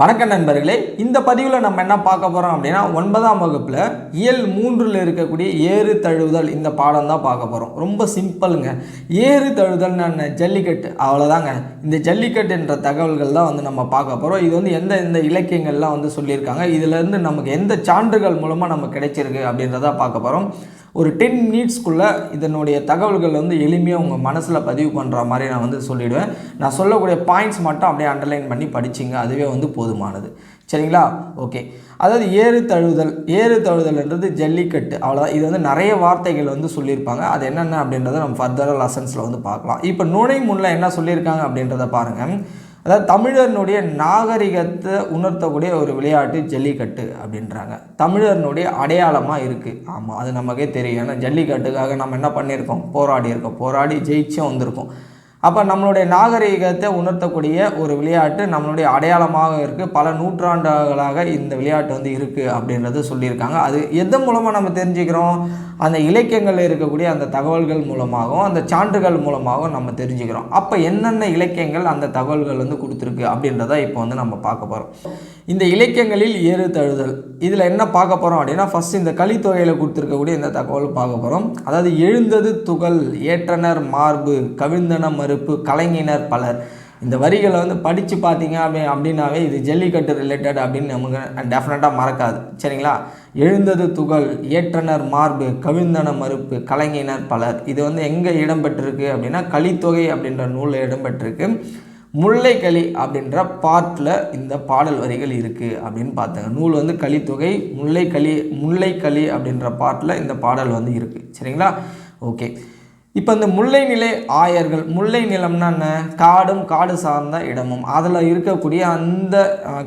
வணக்கம் நண்பர்களே இந்த பதிவில் நம்ம என்ன பார்க்க போகிறோம் அப்படின்னா ஒன்பதாம் வகுப்பில் இயல் மூன்றில் இருக்கக்கூடிய ஏறு தழுவுதல் இந்த பாடம் தான் பார்க்க போகிறோம் ரொம்ப சிம்பிளுங்க. ஏறு தழுவுதல் நான் ஜல்லிக்கட்டு அவ்வளோதாங்க இந்த ஜல்லிக்கட்டு என்ற தகவல்கள் தான் வந்து நம்ம பார்க்க போகிறோம் இது வந்து எந்த எந்த இலக்கியங்கள்லாம் வந்து சொல்லியிருக்காங்க. இதுலேருந்து நமக்கு எந்த சான்றுகள் மூலமாக நமக்கு கிடைச்சிருக்கு அப்படின்றத பார்க்க போகிறோம் ஒரு டென் மினிட்ஸ்க்குள்ளே இதனுடைய தகவல்கள் வந்து எளிமையாக உங்கள் மனசில் பதிவு பண்ணுற மாதிரி நான் வந்து சொல்லிவிடுவேன் நான் சொல்லக்கூடிய பாயிண்ட்ஸ் மட்டும் அப்படியே அண்டர்லைன் பண்ணி படிச்சிங்க அதுவே வந்து போதுமானது. சரிங்களா? ஓகே அதாவது ஏறு தழுவுதல் ஏறு தழுவுதல்ன்றது ஜல்லிக்கட்டு. அவ்வளோதான் இது வந்து நிறைய வார்த்தைகள் வந்து சொல்லியிருப்பாங்க. அது என்னென்ன அப்படின்றத நம்ம ஃபர்தராக லெசன்ஸில் வந்து பார்க்கலாம். இப்போ நுழை முன்னில் என்ன சொல்லியிருக்காங்க அப்படின்றத பாருங்கள் அதாவது தமிழர்னுடைய நாகரிகத்தை உணர்த்தக்கூடிய ஒரு விளையாட்டு ஜல்லிக்கட்டு அப்படின்றாங்க. தமிழர்னுடைய அடையாளமாக இருக்குது ஆமாம் அது நமக்கே தெரியும். ஏன்னா ஜல்லிக்கட்டுக்காக நம்ம என்ன பண்ணியிருக்கோம்? போராடி இருக்கோம் போராடி ஜெயிச்சும் வந்திருக்கோம். அப்போ நம்மளுடைய நாகரீகத்தை உணர்த்தக்கூடிய ஒரு விளையாட்டு நம்மளுடைய அடையாளமாக இருக்குது பல நூற்றாண்டுகளாக இந்த விளையாட்டு வந்து இருக்குது அப்படின்றது சொல்லியிருக்காங்க. அது எதன் மூலமாக நம்ம தெரிஞ்சுக்கிறோம்? அந்த இலக்கியங்களில் இருக்கக்கூடிய அந்த தகவல்கள் மூலமாகவும் அந்த சான்றுகள் மூலமாகவும் நம்ம தெரிஞ்சுக்கிறோம். அப்போ என்னென்ன இலக்கியங்கள் அந்த தகவல்கள் வந்து கொடுத்துருக்கு அப்படின்றத இப்போ வந்து நம்ம பார்க்க போகிறோம் இந்த இலக்கியங்களில் ஏறு தழுதல். இதில் என்ன பார்க்க போகிறோம் அப்படின்னா ஃபஸ்ட் இந்த கலித்தொகையில் கொடுத்துருக்கக்கூடிய இந்த தகவல் பார்க்க போகிறோம் அதாவது எழுந்தது துகள் ஏற்றனர் மார்பு கவிழ்ந்தன மறுப்பு கலைஞினர் பலர். இந்த வரிகளை வந்து படித்து பார்த்தீங்க அப்படி அப்படின்னாவே இது ஜல்லிக்கட்டு ரிலேட்டட் அப்படின்னு நமக்கு டெஃபினட்டாக மறக்காது. சரிங்களா? எழுந்தது துகள் ஏற்றனர் மார்பு கவிழ்ந்தன மறுப்பு கலைஞர் பலர். இது வந்து எங்கே இடம்பெற்றிருக்கு அப்படின்னா கலித்தொகை அப்படின்ற நூலில் இடம்பெற்றிருக்கு. முல்லைக்களி அப்படின்ற பாட்டில் இந்த பாடல் வரிகள் இருக்குது அப்படின்னு பார்த்தாங்க. நூல் வந்து கலித்தொகை முல்லைக்களி முல்லைக்களி அப்படின்ற பாட்டில் இந்த பாடல் வந்து இருக்குது சரிங்களா? ஓகே இப்போ இந்த முல்லை நிலை ஆயர்கள் முல்லை நிலம்னா என்ன? காடும் காடு சார்ந்த இடமும். அதில் இருக்கக்கூடிய அந்த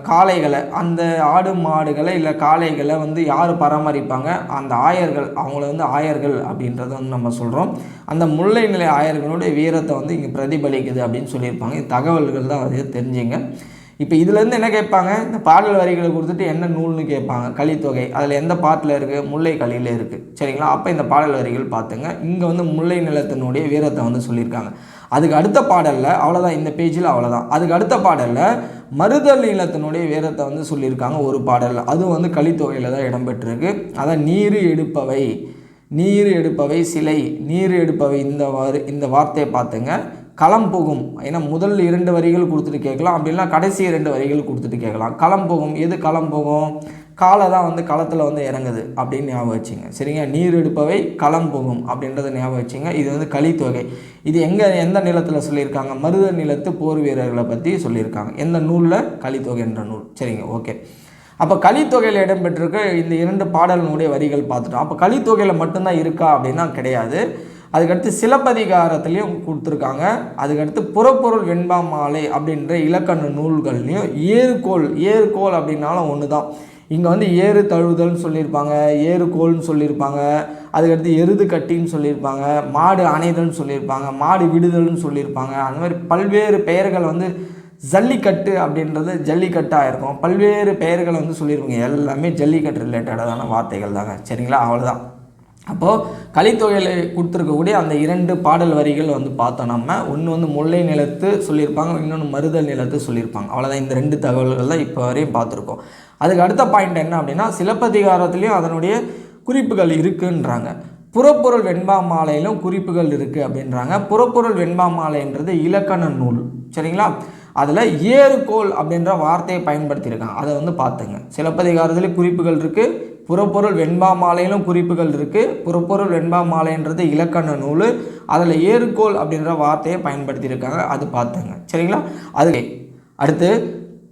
காளைகளை அந்த ஆடு மாடுகளை இல்லை காளைகளை வந்து யார் பராமரிப்பாங்க? அந்த ஆயர்கள் அவங்கள வந்து ஆயர்கள் அப்படின்றத வந்து நம்ம சொல்கிறோம் அந்த முல்லை நிலை ஆயர்களுடைய வீரத்தை வந்து இங்கே பிரதிபலிக்குது அப்படின்னு சொல்லியிருப்பாங்க. தகவல்கள் தான் அது தெரிஞ்சுங்க. இப்போ இதுலேருந்து என்ன கேட்பாங்க? இந்த பாடல் வரிகளை கொடுத்துட்டு என்ன நூல்னு கேட்பாங்க. கலித்தொகை. அதில் எந்த பாட்டில் இருக்குது முல்லை களியில் இருக்குது சரிங்களா? அப்போ இந்த பாடல் வரிகள் பார்த்துங்க. இங்கே வந்து முல்லை நிலத்தினுடைய வீரத்தை வந்து சொல்லியிருக்காங்க. அதுக்கு அடுத்த பாடலில் அவ்வளோதான் இந்த பேஜில் அவ்வளோதான் அதுக்கு அடுத்த பாடலில் மருதல் நீளத்தினுடைய வீரத்தை வந்து சொல்லியிருக்காங்க ஒரு பாடலில். அதுவும் வந்து கலித்தொகையில் தான் இடம்பெற்றிருக்கு. அதான் நீர் எடுப்பவை. நீர் எடுப்பவை சிலை. நீர் எடுப்பவை இந்த வார் இந்த வார்த்தையை பார்த்துங்க. களம் போகும். ஏன்னா முதல் இரண்டு வரிகள் கொடுத்துட்டு கேட்கலாம். அப்படின்னா கடைசி இரண்டு வரிகள் கொடுத்துட்டு கேட்கலாம். களம் போகும். எது களம் போகும்? காலை தான் வந்து களத்தில் வந்து இறங்குது அப்படின்னு ஞாபகம் வச்சுங்க. சரிங்க? நீர் எடுப்பவை களம் போகும் அப்படின்றத ஞாபகம் வச்சுங்க. இது வந்து கலித்தொகை. இது எங்கே எந்த நிலத்தில் சொல்லியிருக்காங்க? மருத நிலத்து போர் வீரர்களை பற்றி சொல்லியிருக்காங்க. எந்த நூலில்? கலித்தொகை என்ற நூல். சரிங்க? ஓகே. அப்போ கலித்தொகையில் இடம்பெற்றிருக்க இந்த இரண்டு பாடலினுடைய வரிகள் பார்த்துட்டோம். அப்போ கலித்தொகையில் மட்டும்தான் இருக்கா அப்படின்னா கிடையாது. அதுக்கடுத்து சிலப்பதிகாரத்துலேயும் கொடுத்துருக்காங்க. அதுக்கடுத்து புறப்பொருள் வெண்பா மாலை அப்படின்ற இலக்கண நூல்கள்லையும் ஏறுகோல் ஏறுகோல் அப்படின்னாலும் ஒன்று தான் இங்கே வந்து ஏறு தழுவுதல்னு சொல்லியிருப்பாங்க ஏறுகோல்னு சொல்லியிருப்பாங்க. அதுக்கடுத்து எருது கட்டின்னு சொல்லியிருப்பாங்க மாடு அணைதல்னு சொல்லியிருப்பாங்க மாடு விடுதல்னு சொல்லியிருப்பாங்க. அந்த மாதிரி பல்வேறு பெயர்கள் வந்து ஜல்லிக்கட்டு அப்படின்றது ஜல்லிக்கட்டாக இருக்கும். பல்வேறு பெயர்களை வந்து சொல்லியிருப்பாங்க. எல்லாமே ஜல்லிக்கட்டு ரிலேட்டடான வார்த்தைகள் தாங்க சரிங்களா? அவ்வளோதான் அப்போது கலித்தொகையில் கொடுத்துருக்கக்கூடிய அந்த இரண்டு பாடல் வரிகள் வந்து பார்த்தோம் நம்ம. ஒன்று வந்து முல்லை நிலத்து சொல்லியிருப்பாங்க இன்னொன்று மருதல் நிலத்து சொல்லியிருப்பாங்க. அவ்வளோதான் இந்த ரெண்டு தகவல்கள் தான் இப்போ வரையும் பார்த்துருக்கோம். அதுக்கு அடுத்த பாயிண்ட் என்ன அப்படின்னா சிலப்பதிகாரத்துலேயும் அதனுடைய குறிப்புகள் இருக்குன்றாங்க. புறப்பொருள் வெண்பா மாலையிலும் குறிப்புகள் இருக்குது அப்படின்றாங்க. புறப்பொருள் வெண்பா மாலைன்றது இலக்கண நூல் சரிங்களா? அதில் ஏறுகோல் அப்படின்ற வார்த்தையை பயன்படுத்தியிருக்காங்க. அதை வந்து பார்த்துங்க. சிலப்பதிகாரத்துலேயும் குறிப்புகள் இருக்குது புறப்பொருள் வெண்பா மாலையிலும் குறிப்புகள் இருக்குது புறப்பொருள் வெண்பா மாலைன்றது இலக்கண நூல். அதில் ஏறுகோல் அப்படின்ற வார்த்தையை பயன்படுத்தியிருக்காங்க. அது பார்த்துங்க. சரிங்களா? அது அடுத்து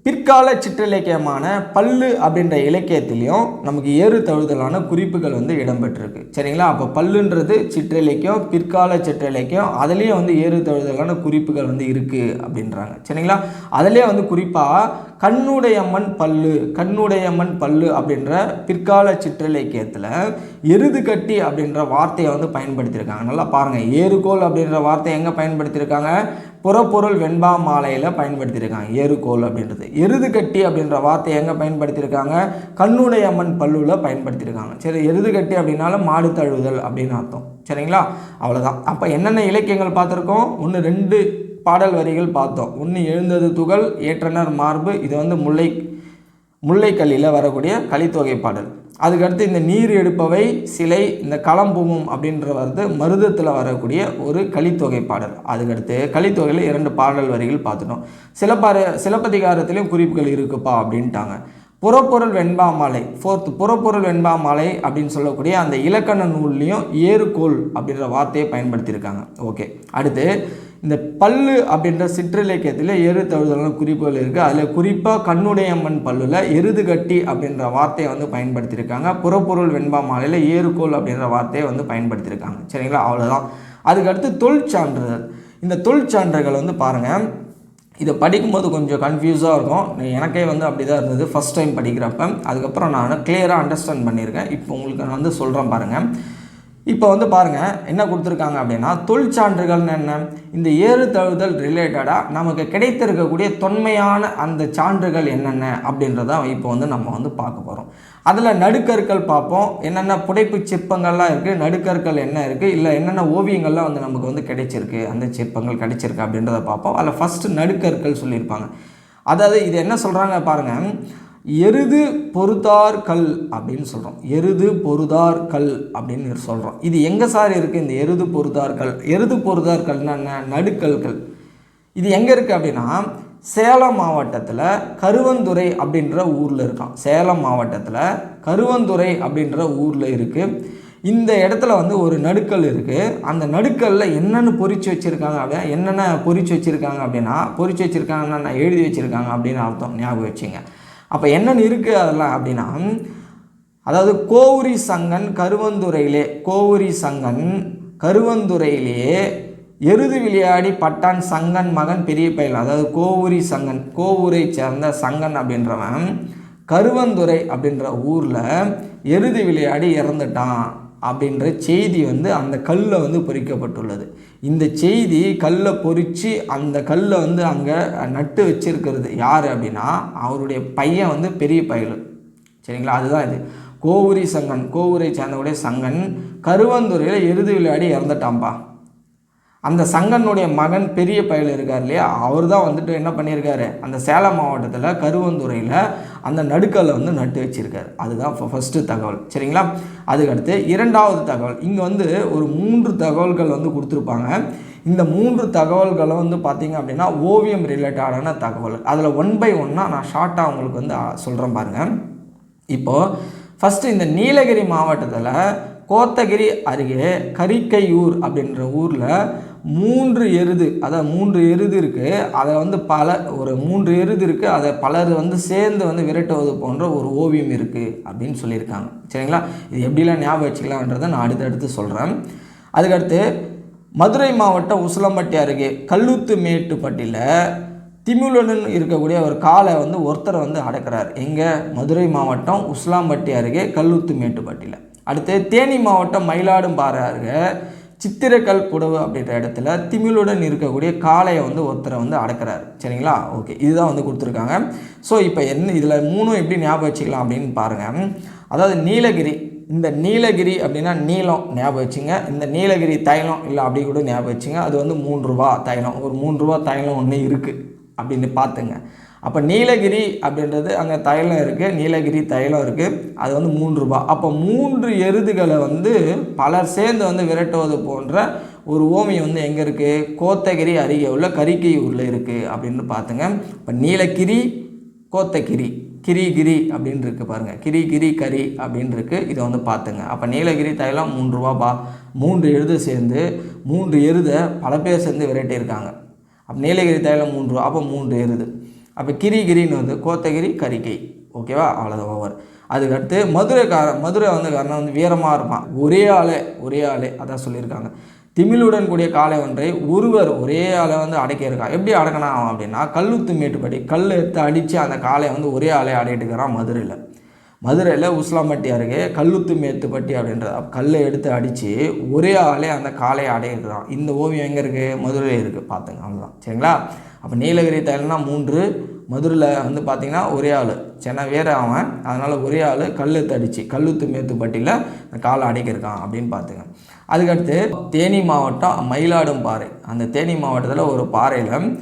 பிற்கால சிற்றிலக்கியமான பல்லு அப்படின்ற இலக்கியத்திலையும் நமக்கு ஏறு தழுதலான குறிப்புகள் வந்து இடம்பெற்றிருக்கு. சரிங்களா? அப்போ பல்லுன்றது சிற்றிலக்கியம் பிற்கால சிற்றிலக்கியம் அதுலேயும் வந்து ஏறு தழுதலான குறிப்புகள் வந்து இருக்குது அப்படின்றாங்க. சரிங்களா? அதுலேயே வந்து குறிப்பாக கண்ணுடையம்மன் பல்லு கண்ணுடையம்மன் பல்லு அப்படின்ற பிற்கால சிற்றிலக்கியத்தில் எருது கட்டி அப்படின்ற வார்த்தையை வந்து பயன்படுத்தியிருக்காங்க. நல்லா பாருங்கள் ஏறுகோல் அப்படின்ற வார்த்தையை எங்கே பயன்படுத்தியிருக்காங்க? புறப்பொருள் வெண்பா மாலையில் பயன்படுத்தியிருக்காங்க. ஏறுகோல் அப்படின்றது. எருது கட்டி அப்படின்ற வார்த்தையை எங்கே பயன்படுத்தியிருக்காங்க? கண்ணுடையம்மன் பல்லுவில் பயன்படுத்தியிருக்காங்க. சரி எருது கட்டி அப்படின்னாலும் மாடு தழுவுதல் அப்படின்னு அர்த்தம். சரிங்களா? அவ்வளோதான் அப்போ என்னென்ன இலக்கியங்கள் பார்த்துருக்கோம்? ஒன்று ரெண்டு பாடல் வரிகள் பார்த்தோம். ஒன்று எழுந்தது துகள் ஏற்றனர் மார்பு இது வந்து முல்லை முல்லைக்கல்லியில் வரக்கூடிய கலித்தொகை பாடல். அதுக்கடுத்து இந்த நீர் எடுப்பவை சிலை இந்த களம்பூமும் அப்படின்ற வந்து மருதத்தில் வரக்கூடிய ஒரு கலித்தொகை பாடல். அதுக்கடுத்து கலித்தொகையில் இரண்டு பாடல் வரிகள் பார்த்துட்டோம். சிலப்பார சிலப்பதிகாரத்திலையும் குறிப்புகள் இருக்குப்பா அப்படின்ட்டாங்க. புறப்பொருள் வெண்பா மாலை ஃபோர்த் புறப்பொருள் வெண்பா மாலை அப்படின்னு சொல்லக்கூடிய அந்த இலக்கண நூல்லையும் ஏறுகோல் அப்படின்ற வார்த்தையை பயன்படுத்தியிருக்காங்க. ஓகே அடுத்து இந்த பல்லு அப்படின்ற சிற்றிலக்கியத்தில் எரு தழுதலான குறிப்புகள் இருக்குது அதில் குறிப்பாக கண்ணுடையம்மன் பல்லுல எருதுகட்டி அப்படின்ற வார்த்தையை வந்து பயன்படுத்தியிருக்காங்க. புறப்பொருள் வெண்பா மாலையில் ஏறுகோல் அப்படின்ற வார்த்தையை வந்து பயன்படுத்தியிருக்காங்க. சரிங்களா? அவ்வளோதான் அதுக்கடுத்து தொல் சான்றிதழ் இந்த தொல் சான்றுகள் வந்து பாருங்கள் இதை படிக்கும்போது கொஞ்சம் கன்ஃபியூஸாக இருக்கும். எனக்கே வந்து அப்படி தான் இருந்தது. ஃபஸ்ட் டைம் படிக்கிறப்ப. அதுக்கப்புறம் நான் கிளியராக அண்டர்ஸ்டாண்ட் பண்ணியிருக்கேன். இப்போ உங்களுக்கு நான் வந்து சொல்கிறேன் பாருங்கள் இப்போ வந்து பாருங்கள் என்ன கொடுத்துருக்காங்க அப்படின்னா தொழிற்சான்றுகள்னு என்ன இந்த ஏறு தழுதல் ரிலேட்டடாக நமக்கு கிடைத்திருக்கக்கூடிய தொன்மையான அந்த சான்றுகள் என்னென்ன அப்படின்றத இப்போ வந்து நம்ம வந்து பார்க்க போகிறோம் அதில் நடுக்கற்கள் பார்ப்போம். என்னென்ன புடைப்பு சிற்பங்கள்லாம் இருக்குது நடுக்கற்கள் என்ன இருக்குது இல்லை என்னென்ன ஓவியங்கள்லாம் வந்து நமக்கு வந்து கிடைச்சிருக்கு அந்த சிற்பங்கள் கிடைச்சிருக்கு அப்படின்றத பார்ப்போம். அதில் ஃபஸ்ட்டு நடுக்கற்கள் சொல்லியிருப்பாங்க. அதாவது இது என்ன சொல்கிறாங்க பாருங்கள் எருது பொருதார் கல் அப்படின்னு சொல்கிறோம் எருது பொருதார் கல் அப்படின்னு சொல்கிறோம் இது எங்கே சார் இருக்குது இந்த எருது பொருதார் கல். எருது பொருதார் கல்னா என்ன? நடுக்கல்கள் இது எங்கே இருக்குது அப்படின்னா சேலம் மாவட்டத்தில் கருவந்துறை அப்படின்ற ஊரில் இருக்கான் சேலம் மாவட்டத்தில் கருவந்துறை அப்படின்ற ஊரில் இருக்குது இந்த இடத்துல வந்து ஒரு நடுக்கல் இருக்குது அந்த நடுக்கல்லில் என்னென்னு பொறிச்சு வச்சுருக்காங்க அப்படின்னா என்னென்ன பொறிச்சு வச்சுருக்காங்க அப்படின்னா பொறிச்சு வச்சுருக்காங்கன்னா எழுதி வச்சுருக்காங்க அப்படின்னு அர்த்தம். ஞாபகம் வச்சுங்க. அப்போ என்னென்னு இருக்குது அதெல்லாம் அப்படின்னா அதாவது கோவுரி சங்கன் கருவந்துறையிலே கோவுரி சங்கன் கருவந்துறையிலேயே எருது விளையாடி பட்டான் சங்கன் மகன் பெரிய பயில் அதாவது கோவுரி சங்கன் கோவூரை சேர்ந்த சங்கன் அப்படின்றவன் கருவந்துறை அப்படின்ற ஊரில் எருது விளையாடி இறந்துட்டான். அப்படின்ற செய்தி வந்து அந்த கல்லில் வந்து பொறிக்கப்பட்டுள்ளது. இந்த செய்தி கல்லை பொறித்து அந்த கல்லை வந்து அங்கே நட்டு வச்சிருக்கிறது யார் அப்படின்னா அவருடைய பையன் வந்து பெரிய பயலு. சரிங்களா? அதுதான் இது. கோவூரி சங்கன் கோவூரை சேர்ந்தவுடைய சங்கன் கருவந்துறையில் எருது விளையாடி இறந்துட்டாம்பா அந்த சங்கனுடைய மகன் பெரிய பயல் இருக்கார் இல்லையா? அவர் தான் வந்துட்டு என்ன பண்ணியிருக்காரு? அந்த சேலம் மாவட்டத்தில் கருவந்துறையில் அந்த நடுக்கல்ல வந்து நட்டு வச்சிருக்காரு. அதுதான் ஃபஸ்ட்டு தகவல். சரிங்களா? அதுக்கடுத்து இரண்டாவது தகவல். இங்கே வந்து ஒரு மூன்று தகவல்கள் வந்து கொடுத்துருப்பாங்க. இந்த மூன்று தகவல்களை வந்து பார்த்தீங்க அப்படின்னா ஓவியம் ரிலேட்டடான தகவல். அதில் ஒன் பை ஒன்னாக நான் ஷார்ட்டாக உங்களுக்கு வந்து சொல்கிறேன் பாருங்கள் இப்போது ஃபஸ்ட்டு இந்த நீலகிரி மாவட்டத்தில் கோத்தகிரி அருகே கரிக்கையூர் அப்படின்ற ஊரில் மூன்று எருது அதாவது மூன்று எருது இருக்குது அதை வந்து பல ஒரு மூன்று எருது இருக்குது அதை பலர் வந்து சேர்ந்து வந்து விரட்டுவது போன்ற ஒரு ஓவியம் இருக்குது அப்படின்னு சொல்லியிருக்காங்க. சரிங்களா? இது எப்படிலாம் ஞாபகம் வச்சுக்கலான்றதை நான் அடுத்தடுத்து சொல்கிறேன் அதுக்கடுத்து மதுரை மாவட்டம் உசிலம்பட்டி அருகே கல்லுத்து மேட்டுப்பட்டியில் திமிழுடன் இருக்கக்கூடிய ஒரு காலை வந்து ஒருத்தரை வந்து அடக்கிறார். எங்கே? மதுரை மாவட்டம் உஸ்லாம்பட்டி அருகே கல்லுத்து மேட்டுப்பட்டியில் அடுத்து தேனி மாவட்டம் மயிலாடும்பாறை அருகே சித்திரக்கல் புடவு அப்படின்ற இடத்துல திமிழுடன் இருக்கக்கூடிய காளையை வந்து ஒருத்தரை வந்து அடக்கிறாரு. சரிங்களா? ஓகே. இதுதான் வந்து கொடுத்துருக்காங்க. ஸோ இப்போ என்ன இதில் மூணும் எப்படி ஞாபகம் வச்சுக்கலாம் அப்படின்னு பாருங்கள் அதாவது நீலகிரி இந்த நீலகிரி அப்படின்னா நீளம் ஞாபகம் வச்சுங்க. இந்த நீலகிரி தைலம் இல்லை அப்படி கூட ஞாபகம் வச்சுங்க. அது வந்து மூன்று ரூபா தைலம். ஒரு மூன்று ரூபா தைலம் ஒன்று இருக்குது அப்படின்னு பார்த்துங்க. அப்போ நீலகிரி அப்படின்றது அங்கே தைலம் இருக்குது நீலகிரி தைலம் இருக்குது அது வந்து மூன்று ரூபா. அப்போ மூன்று எருதுகளை வந்து பலர் சேர்ந்து வந்து விரட்டுவது போன்ற ஒரு ஓமியம் வந்து எங்கே இருக்குது கோத்தகிரி அருகே உள்ள கரிக்கையூரில் இருக்குது அப்படின்னு பார்த்துங்க இப்போ நீலகிரி கோத்தகிரி கிரி கிரி அப்படின்னு இருக்கு பாருங்கள் கிரி கிரி கரி அப்படின்னு இருக்கு. இதை வந்து பார்த்துங்க அப்போ நீலகிரி தைலம் மூன்று ரூபாப்பா மூன்று எருது சேர்ந்து மூன்று எருதை பல பேர் சேர்ந்து விரட்டியிருக்காங்க. அப்போ நீலகிரி தைலம் மூன்று ரூபா. அப்போ மூன்று எருது. அப்போ கிரிகிரின்னு வந்து கோத்தகிரி கரிகை. ஓகேவா அவ்வளோதான் ஓவர் அதுக்கடுத்து மதுரைக்காரன் மதுரை வந்து காரணம் வந்து வீரமாக இருப்பான். ஒரே ஆளே ஒரே ஆளே அதான் சொல்லியிருக்காங்க. திமிழுடன் கூடிய காளை ஒன்றை ஒருவர் ஒரே ஆளை வந்து அடக்கியிருக்கான் எப்படி அடக்கணும் அப்படின்னா கல்லுத்து மேட்டுப்படி கல் எடுத்து அடித்து அந்த காளையை வந்து ஒரே ஆளே அடையிட்டு இருக்கிறான் மதுரையில். மதுரையில் உஸ்லாம்பட்டி அருகே கல்லுத்து மேத்துப்பட்டி அப்படின்ற கல்லை எடுத்து அடித்து ஒரே ஆளே அந்த காளையை அடையிறான் இந்த ஓவியம் எங்கே இருக்குது மதுரையில் இருக்குது பார்த்துங்க அவ்வளோதான் சரிங்களா? அப்போ நீலகிரி தைலம்னா மூன்று மதுரையில் வந்து பார்த்திங்கன்னா ஒரே ஆள். சென்னை வேறு அவன். அதனால் ஒரே ஆள். கல்லுத்து அடிச்சு கல்லுத்து மேத்துப்பட்டியில் இந்த காலை அடைக்கிருக்கான் அப்படின்னு பார்த்துங்க அதுக்கடுத்து தேனி மாவட்டம் மயிலாடும் பாறை அந்த தேனி மாவட்டத்தில் ஒரு பாறையில்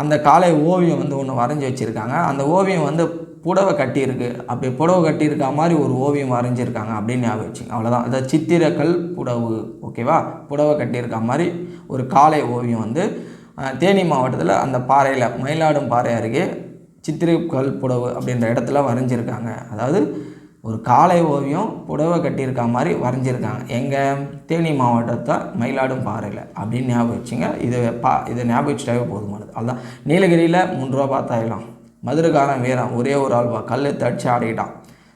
அந்த காலை ஓவியம் வந்து ஒன்று வரைஞ்சி வச்சுருக்காங்க. அந்த ஓவியம் வந்து புடவை கட்டியிருக்கு. அப்படி புடவை கட்டியிருக்க மாதிரி ஒரு ஓவியம் வரைஞ்சிருக்காங்க அப்படின்னு ஞாபகம் வச்சுங்க. அவ்வளோதான் அந்த சித்திரக்கல் புடவு ஓகேவா புடவை கட்டியிருக்க மாதிரி ஒரு காலை ஓவியம் வந்து தேனி மாவட்டத்தில் அந்த பாறையில் மயிலாடும் பாறை அருகே சித்திரக்கல் புடவு அப்படின்ற இடத்துல வரைஞ்சிருக்காங்க. அதாவது ஒரு காலை ஓவியம் புடவை கட்டியிருக்க மாதிரி வரைஞ்சிருக்காங்க. எங்கள் தேனி மாவட்டத்தை மயிலாடும் பாறையில் அப்படின்னு ஞாபகம் வச்சுங்க. இது பா இதை ஞாபகம் வச்சுட்டாவே போதுமானது. அதுதான் நீலகிரியில் மூன்று ரூபா பார்த்தாயிலாம் மதுரைக்காரன் வீரன் ஒரே ஒரு ஆள்வா கல் தடிச்சு ஆடிக்கிட்டான்.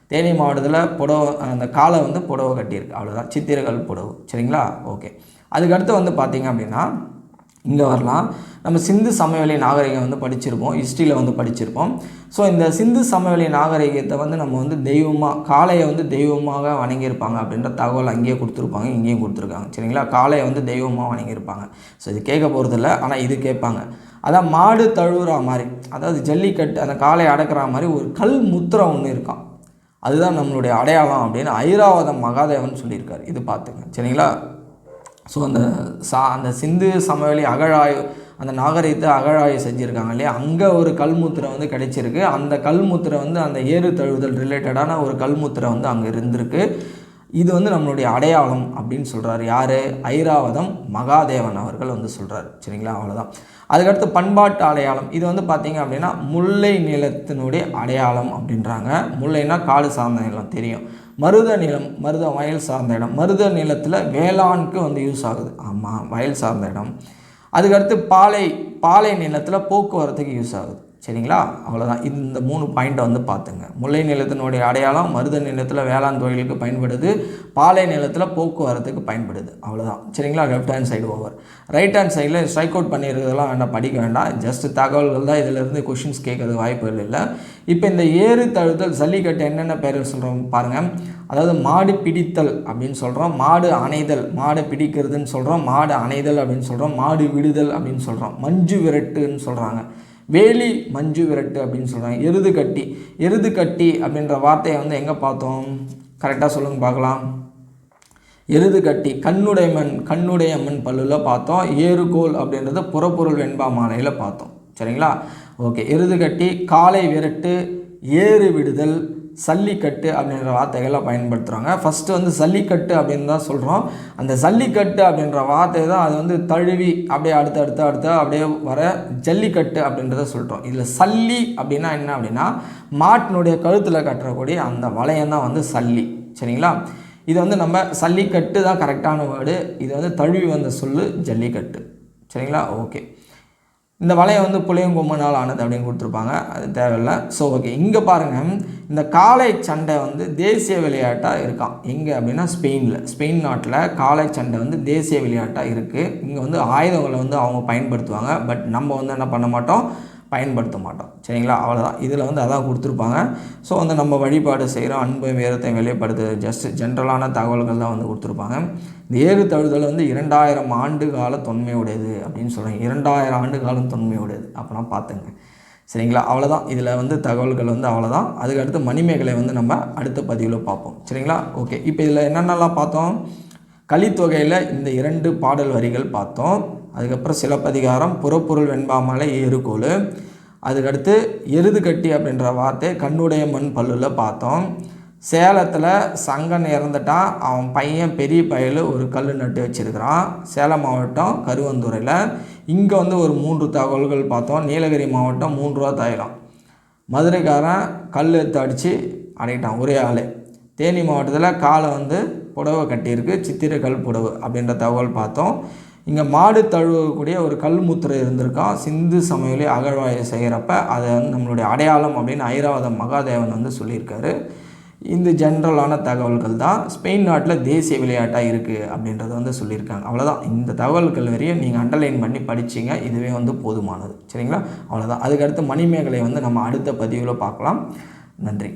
தேனி மாவட்டத்தில் புடவை அந்த காலை வந்து புடவை கட்டியிருக்கு. அவ்வளோதான் சித்திரக்கல் புடவு. சரிங்களா? ஓகே. அதுக்கடுத்து வந்து பார்த்தீங்க அப்படின்னா இங்கே வரலாம். நம்ம சிந்து சமவெளி நாகரிகம் வந்து படிச்சிருப்போம். ஹிஸ்ட்ரியில் வந்து படிச்சிருப்போம். ஸோ இந்த சிந்து சமவெளி நாகரிகத்தை வந்து நம்ம வந்து தெய்வமாக காளையை வந்து தெய்வமாக வணங்கியிருப்பாங்க அப்படின்ற தகவல் அங்கேயே கொடுத்துருப்பாங்க இங்கேயும் கொடுத்துருக்காங்க. சரிங்களா? காளையை வந்து தெய்வமாக வணங்கியிருப்பாங்க. ஸோ இது கேட்க போகிறதில்ல ஆனால் இது கேட்பாங்க. அதான் மாடு தழுவுற மாதிரி அதாவது ஜல்லிக்கட்டு அந்த காளையை அடக்கிற மாதிரி ஒரு கல் முத்திரை ஒன்று இருக்கான் அதுதான் நம்மளுடைய அடையாளம் அப்படின்னு ஐராவதம் மகாதேவன் சொல்லியிருக்காரு. இது பார்த்துங்க. சரிங்களா? ஸோ அந்த சா அந்த சிந்து சமவெளி அகழாய் அந்த நாகரிகத்தை அகழாய்வு செஞ்சுருக்காங்க இல்லையா? அங்கே ஒரு கல்முத்திரை வந்து கிடைச்சிருக்கு. அந்த கல்முத்திரை வந்து அந்த ஏறு தழுவுதல் ரிலேட்டடான ஒரு கல்முத்திரை வந்து அங்கே இருந்திருக்கு. இது வந்து நம்மளுடைய அடையாளம் அப்படின்னு சொல்கிறாரு யார்? ஐராவதம் மகாதேவன் அவர்கள் வந்து சொல்கிறாரு சரிங்களா? அவ்வளோதான் அதுக்கடுத்து பண்பாட்டு அடையாளம். இது வந்து பார்த்தீங்க அப்படின்னா முல்லை நிலத்தினுடைய அடையாளம் அப்படின்றாங்க. முல்லைன்னா காடு சார்ந்த நிலம் தெரியும். மருத நிலம் மருத வயல் சார்ந்த இடம். மருத நிலத்தில் வேளாண்க்கு வந்து யூஸ் ஆகுது. ஆமாம் வயல் சார்ந்த இடம். அதுக்கடுத்து பாலை பாலை நிலத்தில் போக்குவரத்துக்கு யூஸ் ஆகுது. சரிங்களா? அவ்வளோதான் இந்த மூணு பாயிண்ட்டை வந்து பார்த்துங்க. முல்லை நிலத்தினுடைய அடையாளம் மருத நிலத்தில் வேளாண் தொழிலுக்கு பயன்படுது. பாலை நிலத்தில் போக்குவரத்துக்கு பயன்படுது. அவ்வளோதான் சரிங்களா? Left hand side over right hand சைடில் ஸ்ட்ரைக் அவுட் பண்ணியிருக்கிறதெல்லாம் வேண்டாம். படிக்க வேண்டாம். ஜஸ்ட் தகவல்கள் தான் இதிலிருந்து கொஷின்ஸ் கேட்கறது வாய்ப்புகள் இல்லை. இப்போ இந்த ஏறு தழுத்தல் ஜல்லிக்கட்டு என்னென்ன பேர்கள் சொல்கிறோம் பாருங்கள் அதாவது மாடு பிடித்தல் அப்படின்னு சொல்கிறோம் மாடு அணைதல் மாடு பிடிக்கிறதுன்னு சொல்கிறோம் மாடு அணைதல் அப்படின்னு சொல்கிறோம் மாடு விடுதல் அப்படின்னு சொல்கிறோம் மஞ்சு விரட்டுன்னு சொல்கிறாங்க வேலி மஞ்சு விரட்டு அப்படின்னு சொல்கிறாங்க எருது கட்டி. எருது கட்டி அப்படின்ற வார்த்தையை வந்து எங்கே பார்த்தோம்? கரெக்டாக சொல்லுங்க பார்க்கலாம். எருது கட்டி. கண்ணுடைமன் கண்ணுடையம்மன் பல்லுல பார்த்தோம். ஏறுகோல் அப்படின்றத புறப்பொருள் வெண்பா மாலையில் பார்த்தோம். சரிங்களா? ஓகே எருது கட்டி காலை விரட்டு ஏறு விடுதல் சல்லிக்கட்டு அப்படின்ற வார்த்தைகளை பயன்படுத்துகிறாங்க ஃபஸ்ட்டு வந்து சல்லிக்கட்டு அப்படின்னு தான் சொல்கிறோம் அந்த சல்லிக்கட்டு அப்படின்ற வார்த்தை தான் அது வந்து தழுவி அப்படியே அடுத்து அடுத்து அடுத்து அப்படியே வர ஜல்லிக்கட்டு அப்படின்றத சொல்கிறோம் இதில் சல்லி அப்படின்னா என்ன அப்படின்னா மாட்டினுடைய கழுத்தில் கட்டுறக்கூடிய அந்த வளையம் தான் வந்து சல்லி. சரிங்களா? இது வந்து நம்ம சல்லிக்கட்டு தான் கரெக்டான வேர்டு இது வந்து தழுவி வந்த சொல்லு ஜல்லிக்கட்டு. சரிங்களா? ஓகே இந்த வளையம் வந்து புளியங்கொம்பனால் ஆனது அப்படின்னு கொடுத்துருப்பாங்க. அது தேவையில்லை. ஸோ ஓகே இங்கே பாருங்கள் இந்த காளை சண்டை வந்து தேசிய விளையாட்டாக இருக்கான் எங்கே அப்படின்னா ஸ்பெயினில். ஸ்பெயின் நாட்டில் காளை சண்டை வந்து தேசிய விளையாட்டாக இருக்குது இங்கே வந்து ஆயுதங்களை வந்து அவங்க பயன்படுத்துவாங்க. பட் நம்ம வந்து என்ன பண்ண மாட்டோம்? பயன்படுத்த மாட்டோம். சரிங்களா? அவ்வளோதான் இதில் வந்து அதான் கொடுத்துருப்பாங்க. ஸோ வந்து நம்ம வழிபாடு செய்கிறோம் அன்பு வீரத்தை வெளிப்படுத்து. ஜஸ்ட் ஜென்ரலான தகவல்கள் தான் வந்து கொடுத்துருப்பாங்க. இந்த ஏறு தழுதல் வந்து இரண்டாயிரம் ஆண்டு கால தொன்மையுடையது அப்படின்னு சொல்கிறாங்க இரண்டாயிரம் ஆண்டு காலம் தொன்மையுடையது. அப்போனா பார்த்துங்க. சரிங்களா? அவ்வளோதான் இதில் வந்து தகவல்கள் வந்து அவ்வளோதான் அதுக்கடுத்து மணிமேகலை வந்து நம்ம அடுத்த பதிவில் பார்ப்போம். சரிங்களா? ஓகே இப்போ இதில் என்னென்னலாம் பார்த்தோம்? கலித்தொகையில் இந்த இரண்டு பாடல் வரிகள் பார்த்தோம். அதுக்கப்புறம் சிலப்பதிகாரம் புறப்பொருள் வெண்பாமலை ஏறுகோள். அதுக்கடுத்து எருதுகட்டி அப்படின்ற வார்த்தை கண்ணுடைய மண் பல்லுல பார்த்தோம். சேலத்தில் சங்கன் இறந்துட்டான். அவன் பையன் பெரிய பயலு ஒரு கல் நட்டு வச்சிருக்கிறான். சேலம் மாவட்டம் கருவந்துறையில் இங்கே வந்து ஒரு மூன்று தகவல்கள் பார்த்தோம். நீலகிரி மாவட்டம் மூன்று ரூபா தாயிரம். மதுரைக்காரன் கல் எடுத்து அடித்து அடையிட்டான் ஒரே ஆள். தேனி மாவட்டத்தில் காலை வந்து புடவை கட்டியிருக்கு. சித்திரக்கல் புடவை அப்படின்ற தகவல் பார்த்தோம். இங்கே மாடு தழுவக்கூடிய ஒரு கல்முத்திரை இருந்திருக்கான் சிந்து சமையலி அகழ்வாய செய்கிறப்ப அதை வந்து நம்மளுடைய அடையாளம் அப்படின்னு ஐராவதம் மகாதேவன் வந்து சொல்லியிருக்காரு. இந்த ஜென்ரலான தகவல்கள் தான் ஸ்பெயின் நாட்டில் தேசிய விளையாட்டாக இருக்குது அப்படின்றத வந்து சொல்லியிருக்காங்க. அவ்வளோதான் இந்த தகவல்கள் வரையும் நீங்கள் அண்டர்லைன் பண்ணி படிச்சிங்க. இதுவே வந்து போதுமானது. சரிங்களா? அவ்வளோதான் அதுக்கடுத்து மணிமேகலை வந்து நம்ம அடுத்த பதிவில் பார்க்கலாம். நன்றி.